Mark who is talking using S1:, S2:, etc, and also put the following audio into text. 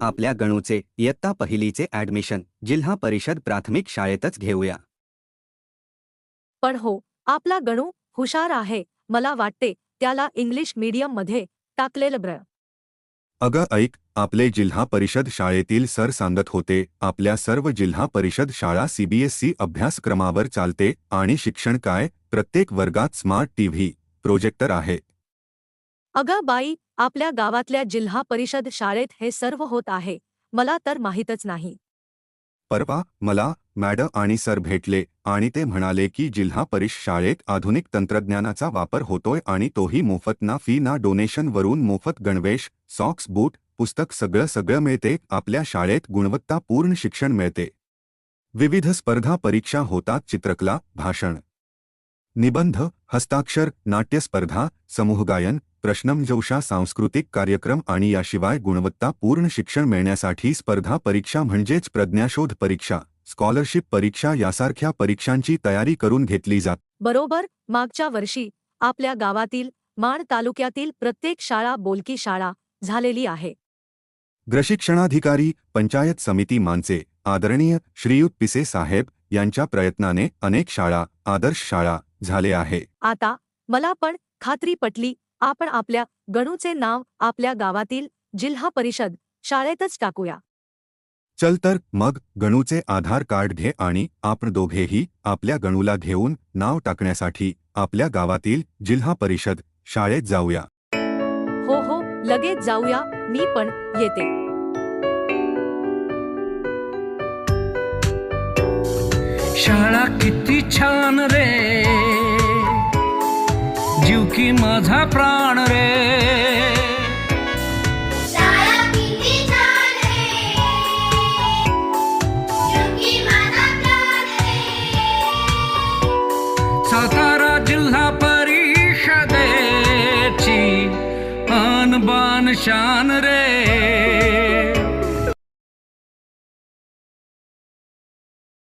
S1: आपल्या गणूचे इयत्ता पहिलीचे ऍडमिशन जिल्हा परिषद प्राथमिक शाळेतच घेऊया.
S2: पण हो आपला गणू हुशार आहे मला वाटते त्याला इंग्लिश मीडियममध्ये टाकलेलं ब्र
S3: अगं ऐक आपले जिल्हा परिषद शाळेतील सर सांगत होते आपल्या सर्व जिल्हा परिषद शाळा सीबीएसई अभ्यासक्रमावर चालते आणि शिक्षण काय प्रत्येक वर्गात स्मार्ट टीव्ही प्रोजेक्टर आहे.
S2: अगं बाई आपल्या गावातल्या जिल्हा परिषद शाळेत हे सर्व होत आहे मला तर माहीतच नाही.
S3: परवा मला मॅडम आणि सर भेटले आणि ते म्हणाले की जिल्हा परिष शाळेत आधुनिक तंत्रज्ञानाचा वापर होतोय आणि तोही मोफत ना फी ना डोनेशनवरून मोफत गणवेश सॉक्स बूट पुस्तक सगळं सगळं मिळते आपल्या शाळेत गुणवत्तापूर्ण शिक्षण मिळते. विविध स्पर्धा परीक्षा होतात चित्रकला भाषण. निबंध हस्ताक्षर नाट्यस्पर्धा समूहगायन प्रश्नमंजुषा सांस्कृतिक कार्यक्रम आणि याशिवाय गुणवत्तापूर्ण शिक्षण मिळण्यासाठी स्पर्धा परीक्षा म्हणजेच प्रज्ञाशोध परीक्षा स्कॉलरशिप परीक्षा यासारख्या परीक्षांची तयारी करून घेतली जात.
S2: बरोबर मागच्या वर्षी आपल्या गावातील माण तालुक्यातील प्रत्येक शाळा बोलकी शाळा झालेली आहे.
S3: ग्रशिक्षणाधिकारी पंचायत समिती मानचे आदरणीय श्रीयुत पिसे साहेब यांच्या प्रयत्नाने अनेक शाळा आदर्श शाळा झाले आहे.
S2: आता मला पण खात्री पटली आपण आपल्या गणूचे नाव आपल्या गावातील जिल्हा परिषद शाळेतच टाकूया.
S3: चल तर मग गणूचे आधार कार्ड घे आणि आपण दोघेही आपल्या गणूला घेऊन नाव टाकण्यासाठी आपल्या गावातील जिल्हा परिषद शाळेत जाऊया.
S2: हो हो लगेच जाऊया मी पण येते.
S4: शाळा किती छान रे. जीव की
S5: माझा प्राण रे.
S4: सातारा जिल्हा परिषदेची अनबान शान रे.